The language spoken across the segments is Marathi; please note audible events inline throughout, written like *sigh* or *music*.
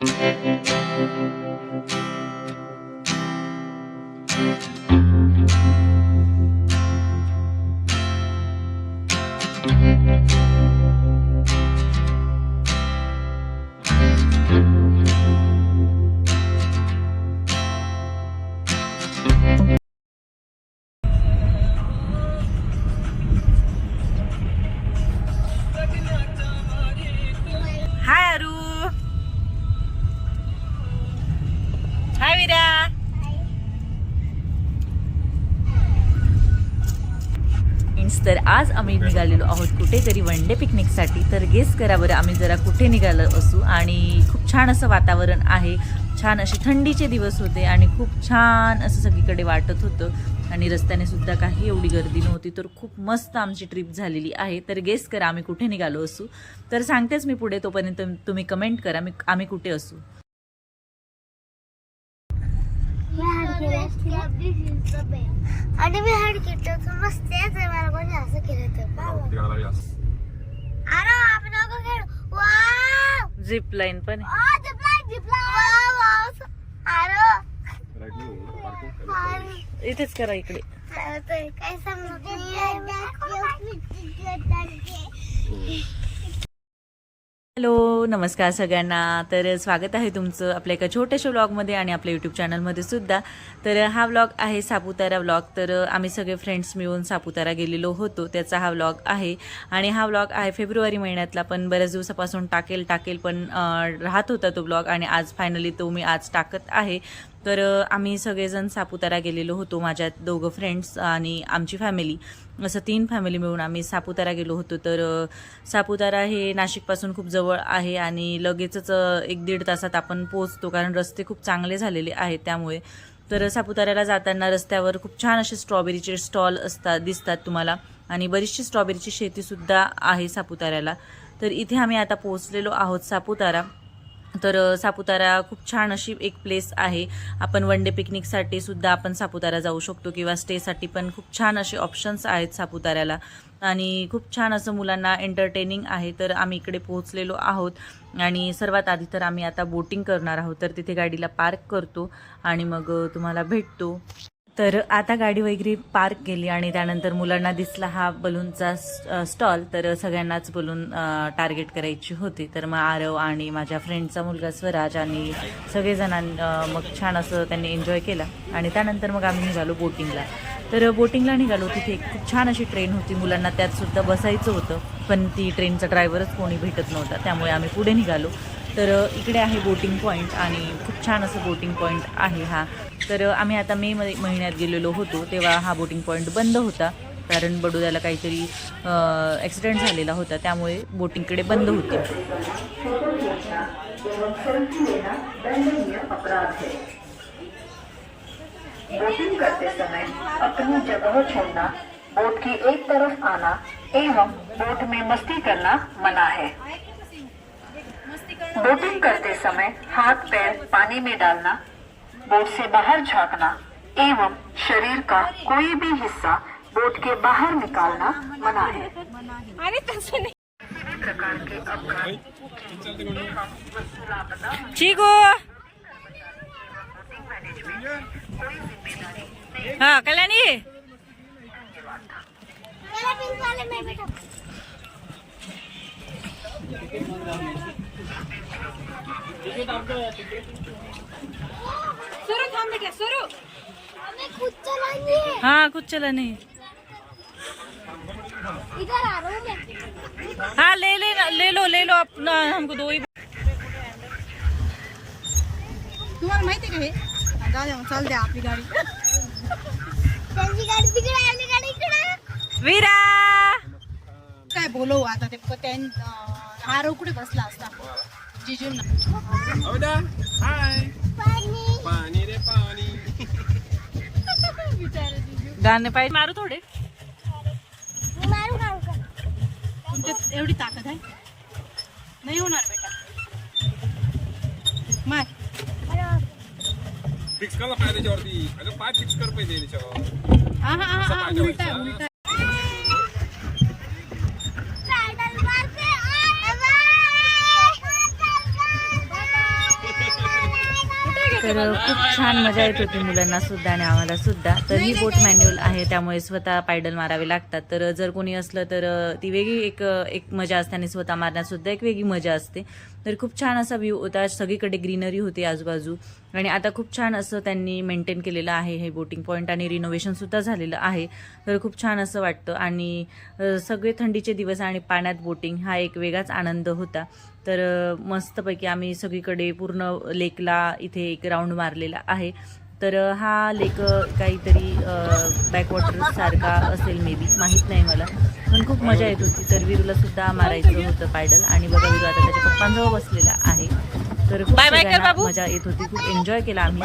हाय मीन्स तर आज आम्ही निघालेलो आहोत कुठेतरी वन डे पिकनिकसाठी तर गेस करा बरं आम्ही जरा कुठे निघालो असू. आणि खूप छान असं वातावरण आहे. छान असे थंडीचे दिवस होते आणि खूप छान असं सगळीकडे वाटत होतं. आणि रस्त्याने सुद्धा काही एवढी गर्दी नव्हती तर खूप मस्त आमची ट्रिप झालेली आहे. तर गेस करा आम्ही कुठे निघालो असू. तर सांगतेच मी पुढे तोपर्यंत तुम्ही कमेंट करा मी आम्ही कुठे असू. आणि मी हड घेतलं तर मस्त आहे मला कोणी असं केलं तर अरे आपण नको खेळू. वाव! झिप लाईन पण आहे. आ जिपलाय जिपलाय वाव वाव. अरे. इथेच करा इकडे. अरे ते काय समजत नाही हॅलो नमस्कार सगळ्यांना. तर स्वागत आहे तुमचं आपल्या एका छोट्याशा व्लॉगमध्ये आणि आपल्या यूट्यूब चॅनलमध्ये सुद्धा. तर हा व्लॉग आहे सापुतारा व्लॉग तर आम्ही सगळे फ्रेंड्स मिळून सापुतारा गेलेलो होतो. त्याचा हा व्लॉग आहे. आणि हा व्लॉग आहे फेब्रुवारी महिन्यातला पण बऱ्याच दिवसापासून टाकेल टाकेल पण राहत होता तो ब्लॉग आणि आज फायनली तो मी आज टाकत आहे. तर आम्ही सगळेजण सापुतारा गेलेलो होतो माझ्या दोघं फ्रेंड्स आणि आमची फॅमिली असं तीन फॅमिली मिळून आम्ही सापुतारा गेलो होतो. तर सापुतारा हे नाशिकपासून खूप जवळ आहे आणि लगेचच एक दीड तासात आपण पोहोचतो कारण रस्ते खूप चांगले झालेले आहेत त्यामुळे. तर सापुताऱ्याला जाताना रस्त्यावर खूप छान असे स्ट्रॉबेरीचे स्टॉल असतात दिसतात तुम्हाला. आणि बरीचशी स्ट्रॉबेरीची शेतीसुद्धा आहे सापुताऱ्याला. तर इथे आम्ही आता पोहोचलेलो आहोत सापुतारा. तर सापुतारा खूप छान अशी एक प्लेस आहे. आपण वन डे पिकनिकसाठी सुद्धा आपण सापुतारा जाऊ शकतो किंवा स्टेसाठी पण खूप छान असे ऑप्शन्स आहेत सापुताऱ्याला. आणि खूप छान असं मुलांना एंटरटेनिंग आहे. तर आम्ही इकडे पोहोचलेलो आहोत. आणि सर्वात आधी तर आम्ही आता बोटिंग करणार आहोत. तर तिथे गाडीला पार्क करतो आणि मग तुम्हाला भेटतो. तर आता गाडी वगैरे पार्क केली आणि त्यानंतर मुलांना दिसला हा बलूनचा स्टॉल तर सगळ्यांनाच बलून टार्गेट करायची होती. तर मग आरव आणि माझ्या फ्रेंडचा मुलगा स्वराज आणि सगळेजणां मग छान असं त्यांनी एन्जॉय केला. आणि त्यानंतर मग आम्ही निघालो बोटिंगला. तर बोटिंगला निघालो. तिथे एक खूप छान अशी ट्रेन होती. मुलांना त्यात सुद्धा बसायचं होतं. पण ती ट्रेनचा ड्रायव्हरच कोणी भेटत नव्हता. त्यामुळे आम्ही पुढे निघालो. तर इकडे आहे बोटिंग पॉईंट आणि खूप छान असं बोटिंग पॉईंट आहे हा. तर आम्ही आता मे मध्ये महिन्यात गेलेलो होतो तेव्हा हा बोटिंग पॉईंट बंद होता. कारण बडोद्याला काहीतरी ॲक्सिडेंट झालेला होता त्यामुळे बोटिंगकडे बंद होते. बोटिंग करते समय अपनी जगह छोड़ना बोट की एक तरफ आना एवं बोट में मस्ती करना मना है। बोटिंग करते समय हाथ पैर पानी में डालना बोट से बाहर झांकना एवं शरीर का कोई भी हिस्सा बोट के बाहर निकालना मना है। भी प्रकार के अपघात चिगो हा कल्याणी। वाले में थांब बेटा सुरू। हमें खुद चलाएँगे हा। कुछ चला नाही इधर आ रहा हूँ मैं। हाँ ले ले ले लो ले लो अपना हमको दो ही माहिती का हे जाऊ मग, चालू द्या आपली गाडी। त्यांची गाडी तिकडे आपली गाडी इकडे वीरा! काय बोलवू आता ते त्यां कुठे बसला असता? जिजूंना. hai. पाणी. pani. गाणे पाहिजे. मारू थोडे. तुमच्यात एवढी ताकद आहे? नाही होणार बेटा. मार. Fix kan pakai ini cowok. हा हा हा, हा उलटा आहे, उलटा. तर खूप छान मजा येत होती मुलांना सुद्धा आणि आम्हाला सुद्धा. तर ही बोट मॅन्युअल आहे त्यामुळे स्वतः पायडल मारावे लागतात. तर जर कोणी असलं तर ती वेगळी एक एक मजा असते आणि स्वतः मारण्यात सुद्धा एक वेगळी मजा असते. तर खूप छान असा व्ह्यू होता. सगळीकडे ग्रीनरी होती आजूबाजू. आणि आता खूप छान असं त्यांनी मेंटेन केलेलं आहे हे बोटिंग पॉईंट आणि रिनोव्हेशनसुद्धा झालेलं आहे. तर खूप छान असं वाटतं. आणि सगळे थंडीचे दिवस आणि पाण्यात बोटिंग हा एक वेगळाच आनंद होता. तर मस्तपैकी आम्ही सगळीकडे पूर्ण लेकला इथे एक राऊंड मारलेला आहे. तर हा लेक काहीतरी बॅकवॉटर सारखा असेल मे बी माहीत नाही मला. पण खूप मजा येत होती. तर विरूला सुद्धा मारायचं होतं पायडल आणि बघा विरू आता त्याच्या पप्पांजवळ बसलेला आहे. तर खूप मजा येत होती. खूप एन्जॉय केला आम्ही.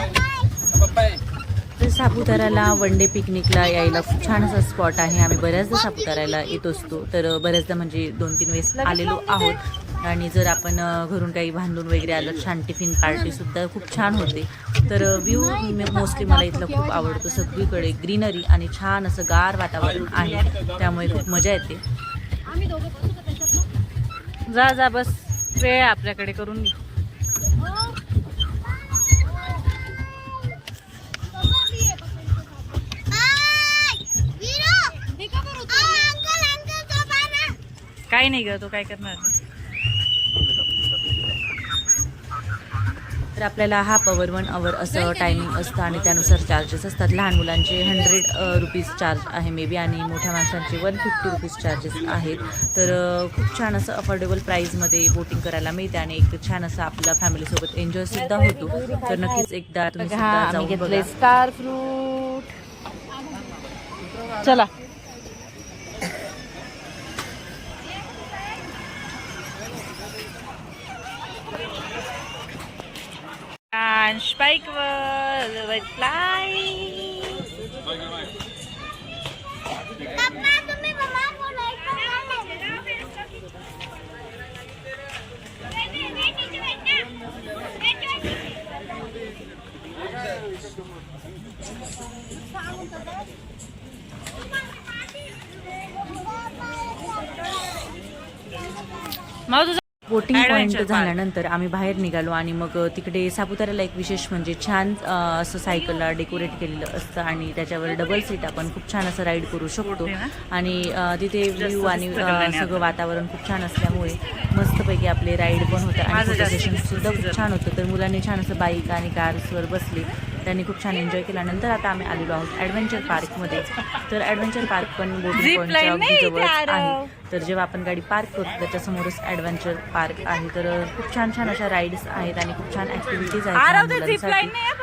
तर सापुताराला वन डे पिकनिकला यायला खूप छान असा स्पॉट आहे. आम्ही बऱ्याचदा सापुताराला येत असतो. तर बऱ्याचदा म्हणजे दोन तीन वेळेस आलेलो आहोत. आणि जर आपण घरून काही बांधून वगैरे आलं छान टिफिन पार्टी सुद्धा खूप छान होते. तर व्ह्यू मोस्टली मला इथलं खूप आवडतो सगळीकडे ग्रीनरी आणि छान असं गार वातावरण आहे. त्यामुळे खूप मजा येते. जा जा बस. वेळ आपल्याकडे करून घे. काही नाही ग तो काय करणार? तर आपल्याला हा पवर वन अवर असं टायमिंग असतं आणि त्यानुसार चार्जेस असतात. लहान मुलांचे हंड्रेड रुपीज चार्ज आहे मे बी आणि मोठ्या माणसांचे वन फिफ्टी रुपीज चार्जेस आहेत. तर खूप छान असं अफोर्डेबल प्राईजमध्ये बोटिंग करायला मिळते आणि एक छान असं आपल्या फॅमिलीसोबत एन्जॉय सुद्धा होतो. तर नक्कीच एकदा तुम्ही सुद्धा जाऊन बघा स्टार फ्रूट चला स्पाईक वर फ्लाय बोटिंग पॉईंट झाल्यानंतर आम्ही बाहेर निघालो आणि मग तिकडे सापुताऱ्याला एक विशेष म्हणजे छान असं सायकलला डेकोरेट केलेलं असतं आणि त्याच्यावर डबल सीट आपण खूप छान असं राईड करू शकतो. आणि तिथे व्ह्यू आणि सगळं वातावरण खूप छान असल्यामुळे मस्तपैकी आपले राईड पण होतं. आणि सुद्धा खूप छान होतं. तर मुलांनी छान असं बाईक आणि कार्सवर बसले. त्यांनी खूप छान एन्जॉय केला. नंतर आता आम्ही आलेलो आहोत ॲडव्हेंचर पार्कमध्ये तर ॲडव्हेंचर पार्क पण बोटिंग पॉईंटच्या आहे. तर जेव्हा आपण गाडी पार्क करतो त्याच्यासमोरच ॲडव्हेंचर पार्क आहे. तर खूप छान छान अशा राईड्स आहेत आणि खूप छान ॲक्टिव्हिटीज आहेत.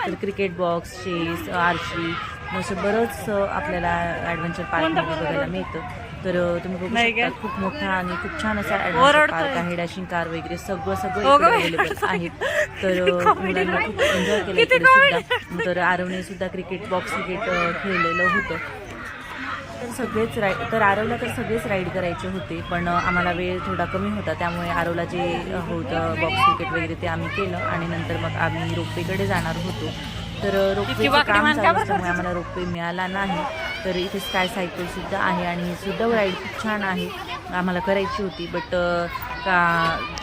तर क्रिकेट बॉक्स चेस आर्ची असं बरंच आपल्याला ॲडव्हेंचर पार्कमध्ये बघायला मिळतं. तर तुम्ही बघू शकता खूप मोठा आणि खूप छान असा पार्क आहे डॅशिंग कार वगैरे सगळं सगळं अवेलेबल आहेत तर मुलांना खूप एन्जॉय केलं सुद्धा. तर आरवने सुद्धा क्रिकेट बॉक्स क्रिकेट खेळलेलं होतं. तर सगळेच राईड तर आरवला तर सगळेच राईड करायचे होते पण आम्हाला वेळ थोडा कमी होता त्यामुळे आरवला जे होतं बॉक्स क्रिकेट वगैरे ते आम्ही केलं आणि नंतर मग आम्ही रोपवेकडे जाणार होतो. तर अ, रोपवेचं काम चालू असल्यामुळे आम्हाला रोपवे मिळाला नाही. तर इथे स्काय सायकल सुद्धा आहे आणि ही सुद्धा राईड खूप छान आहे. आम्हाला करायची होती बट का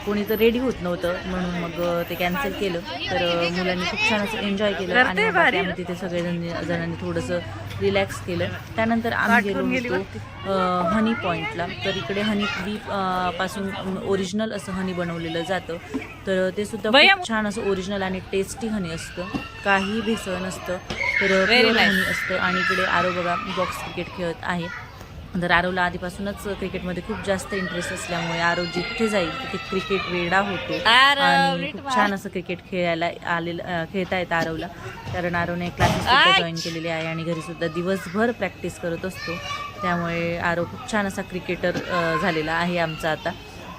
कोणी तर रेडी होत नव्हतं म्हणून मग ते कॅन्सल केलं. तर मुलांनी खूप छान असं एन्जॉय केलं आणि आम्ही तिथे सगळेजण जणांनी थोडंसं रिलॅक्स केलं. त्यानंतर आम्ही गेलो होतो हनी पॉईंटला तर इकडे हनी बी पासून ओरिजिनल असं हनी बनवलेलं जातं. तर ते सुद्धा खूप छान असं ओरिजिनल आणि टेस्टी हनी असतं. काही भेसळ नसतं. तर हनी असतं. आणि इकडे आरो बघा बॉक्स क्रिकेट खेळत आहे. तर आरवला आधीपासूनच क्रिकेटमध्ये खूप जास्त इंटरेस्ट असल्यामुळे आरव जिथे जाईल तिथे क्रिकेट वेडा होतो. आणि खूप छान असं क्रिकेट खेळायला आलेलं खेळता येतं आरवला. कारण आरवने क्लासेस जॉईन केलेले आहे आणि घरी सुद्धा दिवसभर प्रॅक्टिस करत असतो. त्यामुळे आरव खूप छान असा क्रिकेटर झालेला आहे आमचा आता.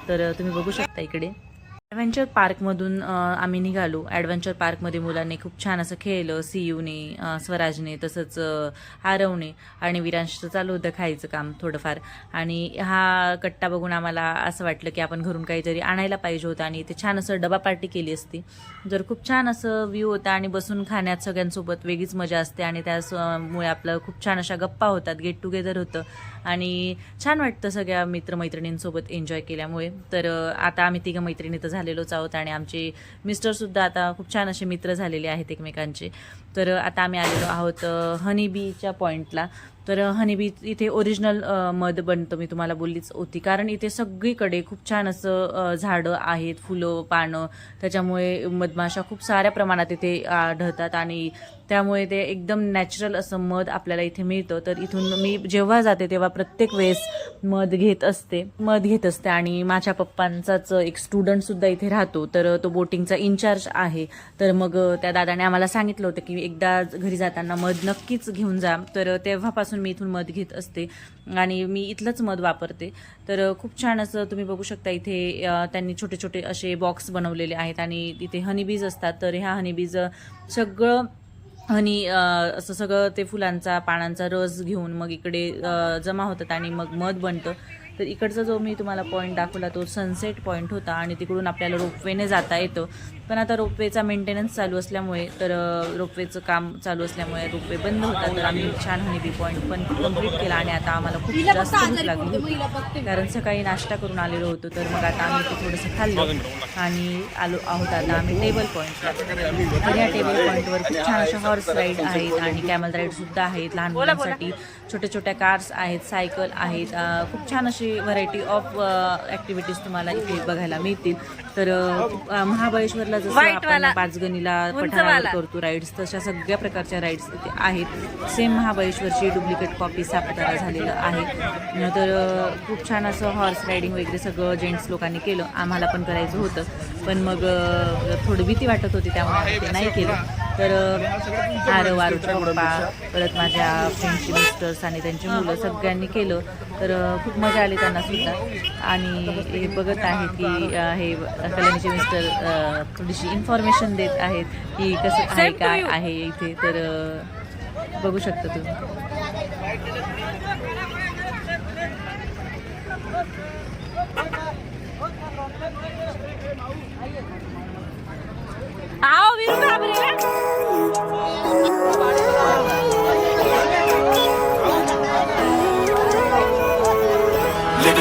तर तुम्ही बघू शकता इकडे. ॲडव्हेंचर पार्कमधून आम्ही निघालो. ॲडव्हेंचर पार्कमध्ये मुलांनी खूप छान असं खेळलं. सीयूने स्वराजने तसंच अ, आरवने आणि विरांशचं चालू होतं खायचं काम थोडंफार. आणि हा कट्टा बघून आम्हाला असं वाटलं की आपण घरून काहीतरी आणायला पाहिजे होतं आणि इथे छान असं डबा पार्टी केली असती. जर खूप छान असं व्ह्यू होता आणि बसून खाण्यात सगळ्यांसोबत वेगळीच मजा असते आणि त्यामुळे आपलं खूप छान अशा गप्पा होतात गेट टुगेदर होतं. आणि छान वाटतं सगळ्या मित्रमैत्रिणींसोबत एन्जॉय केल्यामुळे. तर आता आम्ही तिघं मैत्रिणी तर झालेलोच आहोत आणि आमचे मिस्टरसुद्धा आता खूप छान असे मित्र झालेले आहेत एकमेकांचे. तर आता आम्ही आलेलो आहोत हनी बीच्या पॉईंटला तर हनीबी इथे ओरिजिनल मध बनतं मी तुम्हाला बोललीच होती. कारण इथे सगळीकडे खूप छान असं झाडं आहेत फुलं पानं. त्याच्यामुळे मधमाशा खूप साऱ्या प्रमाणात इथे आढळतात. आणि त्यामुळे ते एकदम नॅचरल असं मध आपल्याला इथे मिळतं. तर इथून मी जेव्हा जाते तेव्हा प्रत्येक वेळेस मध घेत असते. मध घेत असते आणि माझ्या पप्पांचाच एक स्टुडंटसुद्धा इथे राहतो. तर तो बोटिंगचा इन्चार्ज आहे. तर मग त्या दादाने आम्हाला सांगितलं होतं की एकदा घरी जाताना मध नक्कीच घेऊन जा. तर तेव्हापासून मी इथून मध घेत असते आणि मी इथलंच मध वापरते. तर खूप छान असं तुम्ही बघू शकता इथे त्यांनी छोटे छोटे असे बॉक्स बनवलेले आहेत आणि इथे हनीबीज असतात. तर ह्या हनीबीज सगळं हनी असं सगळं ते फुलांचा पानांचा रस घेऊन मग इकडे जमा होतात आणि मग मध बनतं. तर इकडचा जो मी तुम्हाला पॉईंट दाखवला तो सनसेट पॉईंट होता आणि तिकडून आपल्याला रोपवेने जाता येतं. पण आता रोपवेचा मेंटेनन्स चालू असल्यामुळे तर रोपवेचं काम चालू असल्यामुळे रोपवे बंद होता तर आम्ही छान हनीबी पॉईंट पण कंप्लीट केला आणि आता आम्हाला खूप जास्त भूक लागली. कारण सकाळी नाश्ता करून आलेलो होतो तर मग आता आम्ही ते थोडंसं खाल्लं आणि आलो आहोत आता आम्ही टेबल पॉईंटला तर या टेबल पॉईंटवर खूप छान अशा हॉर्स राईड आहेत आणि कॅमल राईड सुद्धा आहेत लहान मुलांसाठी. छोट्या छोट्या कार्स आहेत सायकल आहेत खूप छान अशी व्हरायटी ऑफ ॲक्टिव्हिटीज तुम्हाला इथे बघायला मिळतील. तर महाबळेश्वरला जसं आपण पाचगणीला पठारावर करतो राईड्स तशा सगळ्या प्रकारच्या राईड्स आहेत. सेम महाबळेश्वरची डुप्लिकेट कॉपी सापतारा झालेलं आहे. तर खूप छान असं हॉर्स रायडिंग वगैरे सगळं जेंट्स लोकांनी केलं. आम्हाला पण करायचं होतं. पण मग थोडी भीती वाटत होती त्यामुळे ते नाही केलं. तर आरव आरूचा पप्पा परत माझ्या फ्रेंडची मिस्टर्स आणि त्यांची मुलं सगळ्यांनी केलं. तर खूप मजा आली त्यांना सुद्धा. आणि हे बघत आहे की हे कल्याणीचे मिस्टर थोडीशी इन्फॉर्मेशन देत आहेत की कसं आहे काय आहे इथे. तर बघू शकता तुम्ही.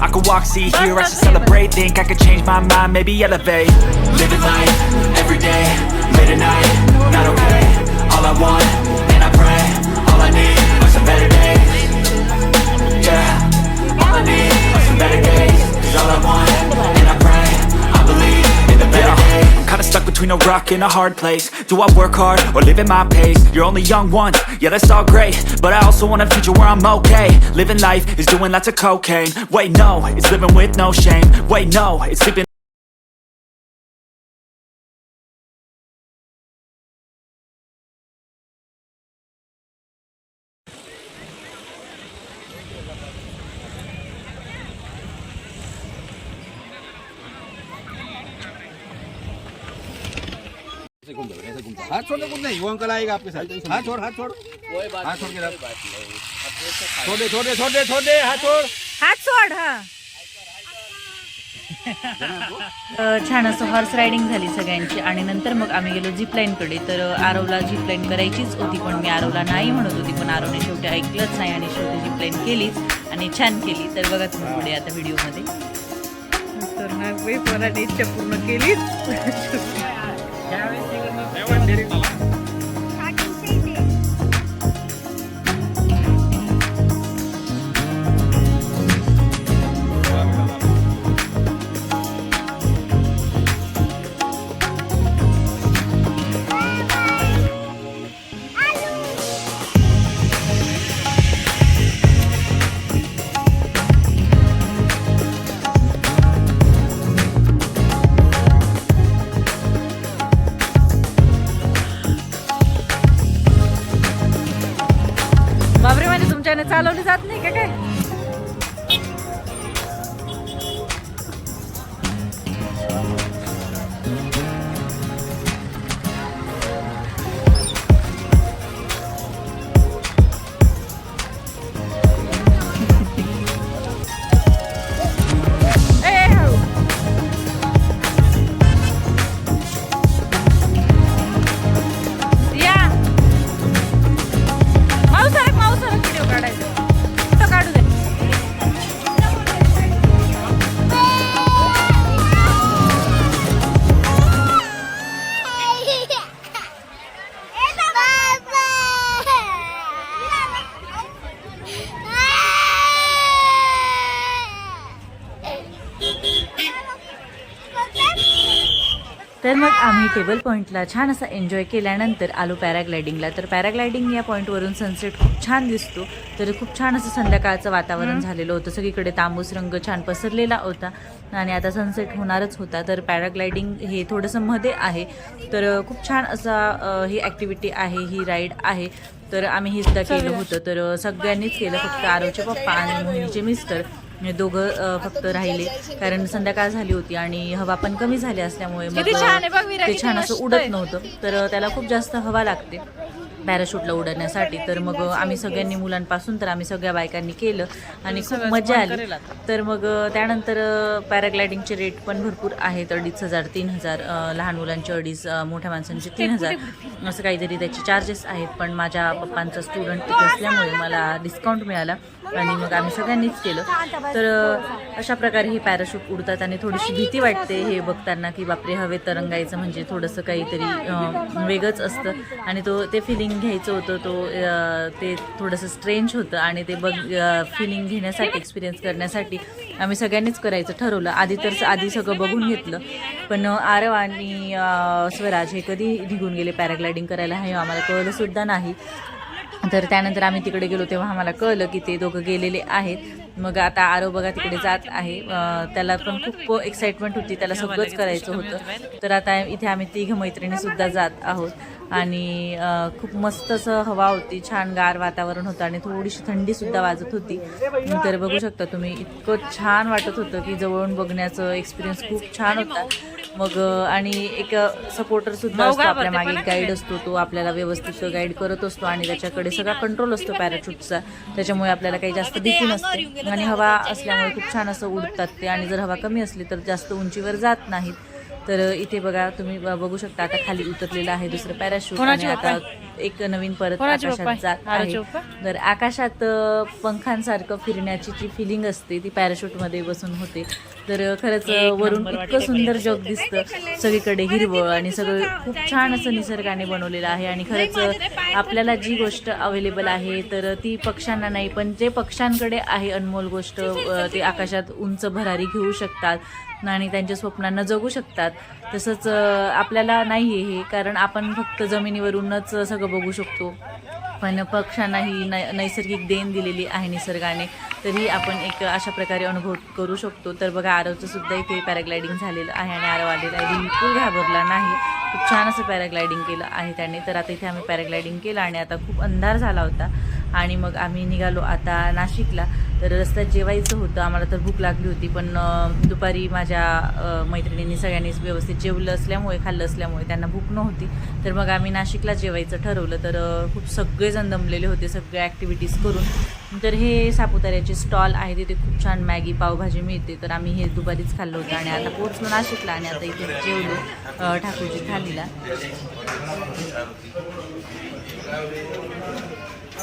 I could walk, see, hear, I should celebrate. Think I could change my mind, maybe elevate. Living life every day, late at night, not okay. All I want, and I pray, all I need are some better days. Yeah, all I need are some better days. Cause all I want, and I pray, I believe in the better days. I'm kinda stuck between a rock and a hard place. Do I work hard or live at my pace? You're only young once, yeah, that's all great. But I also want a future where I'm okay. Living life is doing lots of cocaine. Wait, no, it's living with no shame. Wait, no, it's sleeping. हाथ छोड़ कुछ नहीं वो अंकल आएगा आपके साथ हाथ छोड़ हाथ छोड़. हाथ छोड़ के रख। छोड़ दे छोड़ दे छोड़ दे छोड़ दे हाथ छोड़. हात सोड हा. छान असं हॉर्स रायडिंग झाली सगळ्यांची. आणि नंतर मग आम्ही गेलो झिपकडे. तर आरवला झिप लाईन करायचीच होती पण मी आरवला नाही म्हणत होती पण आरवने शेवटी ऐकलंच नाही आणि शेवटी झिप लाईन केलीच आणि छान केली. तर बघा तुम्ही पुढे आता व्हिडिओमध्ये तर नागबाई पोराने इच्छा पूर्ण केलीच. *laughs* तर जात नाही का? टेबल पॉईंटला छान असा एन्जॉय केल्यानंतर आलो पॅराग्लायडिंगला. तर पॅराग्लायडिंग या पॉईंटवरून सनसेट खूप छान दिसतो. तर खूप छान असं संध्याकाळचं वातावरण झालेलं होतं. सगळीकडे तांबूस रंग छान पसरलेला होता. आणि आता सनसेट होणारच होता. तर पॅराग्लायडिंग हे थोडंसं मध्ये आहे. तर खूप छान असा ही ॲक्टिव्हिटी आहे ही राईड आहे. तर आम्ही हे सुद्धा केलं होतं. तर सगळ्यांनीच केलं. फक्त आरोचे पप्पा आणि मोहिनीचे मिस्टर दोघं अ, फक्त राहिले. कारण संध्याकाळ झाली होती आणि हवा पण कमी झाली असल्यामुळे ते छान असं उडत नव्हतं. तर त्याला खूप जास्त हवा लागते. पॅराशूटला उडण्यासाठी. तर मग आम्ही सगळ्यांनी मुलांपासून तर आम्ही सगळ्या बायकांनी केलं आणि खूप मजा आली. तर मग त्यानंतर पॅराग्लायडिंगचे रेट पण भरपूर आहेत. अडीच हजार तीन हजार लहान मुलांचे अडीच मोठ्या माणसांचे तीन हजार. असं काहीतरी त्याचे चार्जेस आहेत. पण माझ्या पप्पांचा स्टुडंट तिथे असल्यामुळे मला डिस्काउंट मिळाला आणि मग आम्ही सगळ्यांनीच केलं. तर अशा प्रकारे हे पॅराशूट उडतात आणि थोडीशी भीती वाटते हे बघताना की बापरे हवेत तरंगायचं म्हणजे थोडंसं काहीतरी वेगळंच असतं. आणि तो ते फिलिंग घ्यायचं होतं तो ते थोडंसं स्ट्रेंज होतं आणि ते बघ फिलिंग घेण्यासाठी एक्सपिरियन्स करण्यासाठी आम्ही सगळ्यांनीच करायचं ठरवलं. आधी तर आधी सगळं बघून घेतलं. पण आरव आणि स्वराज हे कधी निघून गेले पॅराग्लायडिंग करायला हे आम्हाला कळलंसुद्धा नाही. तर त्यानंतर आम्ही तिकडे गेलो तेव्हा आम्हाला कळलं की ते दोघं गेलेले आहेत. मग आता आरो बघा तिकडे जात आहे. त्याला पण खूप एक्साइटमेंट होती. त्याला सगळंच करायचं होतं. तर आता इथे आम्ही तिघ मैत्रिणीसुद्धा जात आहोत. आणि खूप मस्त असं हवा होती. छान गार वातावरण होतं आणि थोडीशी थंडीसुद्धा वाजत होती. तर बघू शकता तुम्ही इतकं छान वाटत होतं की जवळून बघण्याचं एक्सपिरियन्स खूप छान होता. मग आणि एक सपोर्टर सुद्धा असतो आपल्या मागे गाईड असतो तो आपल्याला व्यवस्थित गाईड करत असतो आणि त्याच्याकडे सगळा कंट्रोल असतो पॅराशूटचा त्याच्यामुळे आपल्याला काही जास्त भीती नसते आणि हवा असल्यामुळे खूप छान असं उडतात ते. आणि जर हवा कमी असली तर जास्त उंचीवर जात नाहीत. तर इथे बघा तुम्ही बघू शकता आता खाली उतरलेलं आहे दुसरं पॅराशूट आणि आता एक नवीन परत आकाशात जात आहे. तर आकाशात पंखांसारखं फिरण्याची जी फिलिंग असते ती पॅराशूटमध्ये बसून होते. तर खरंच वरून इतकं सुंदर जग दिसतं. सगळीकडे हिरवळ आणि सगळं खूप छान असं निसर्गाने बनवलेलं आहे आणि खरंच आपल्याला जी गोष्ट अवेलेबल आहे तर ती पक्ष्यांना नाही पण जे पक्ष्यांकडे आहे अनमोल गोष्ट ते आकाशात उंच भरारी घेऊ शकतात आणि त्यांच्या स्वप्नांना जगू शकतात. तसंच आपल्याला नाही आहे हे कारण आपण फक्त जमिनीवरूनच सगळं बघू शकतो. पण पक्ष्यांना ही नै नैसर्गिक देण दिलेली आहे निसर्गाने. तरी आपण एक अशा प्रकारे अनुभव करू शकतो. तर बघा आरवचं सुद्धा इथे पॅराग्लायडिंग झालेलं आहे आणि आरव आलेला आहे. बिलकुल घाबरला नाही. खूप छान असं पॅराग्लायडिंग केलं आहे त्याने. तर आता इथे आम्ही पॅराग्लायडिंग केलं आणि आता खूप अंधार झाला होता. आणि मग आम्ही निघालो आता नाशिकला. तर रस्त्यात जेवायचं होतं. आम्हाला तर भूक लागली होती पण दुपारी माझ्या मैत्रिणींनी सगळ्यांनीच व्यवस्थित जेवलं असल्यामुळे खाल्लं असल्यामुळे त्यांना भूक नव्हती. तर मग आम्ही नाशिकला जेवायचं ठरवलं. तर खूप सगळेजण दमलेले होते सगळ्या ॲक्टिव्हिटीज करून. तर हे सापुताऱ्याचे स्टॉल आहे तिथे खूप छान मॅगी पावभाजी मिळते. तर आम्ही हे दुपारीच खाल्लं होतं आणि आता पोहोचलो नाशिकला आणि आता इथे जेवलो ठाकूरची थालीला.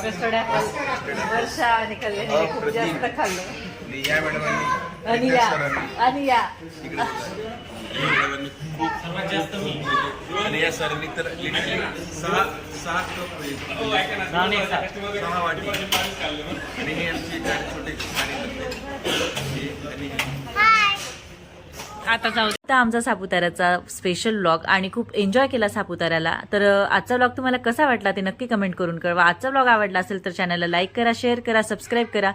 वर्षा आणि कल्याणी खूप जास्त खाल्लं. या मॅडमांनी आणि या. आणि या. आणि या सरांनी तर सहा सहा कप सहा वाटी. आणि हे आमचे चार छोटे आणि आता जाऊ आमचा सापुताऱ्याचा स्पेशल व्लॉग आणि खूप एन्जॉय केला सापुताऱ्याला. तर आजचा व्लॉग तुम्हाला कसा वाटला ते नक्की कमेंट करून कळवा. आजचा व्लॉग आवडला असेल तर चॅनलला लाईक करा शेअर करा सबस्क्राईब करा.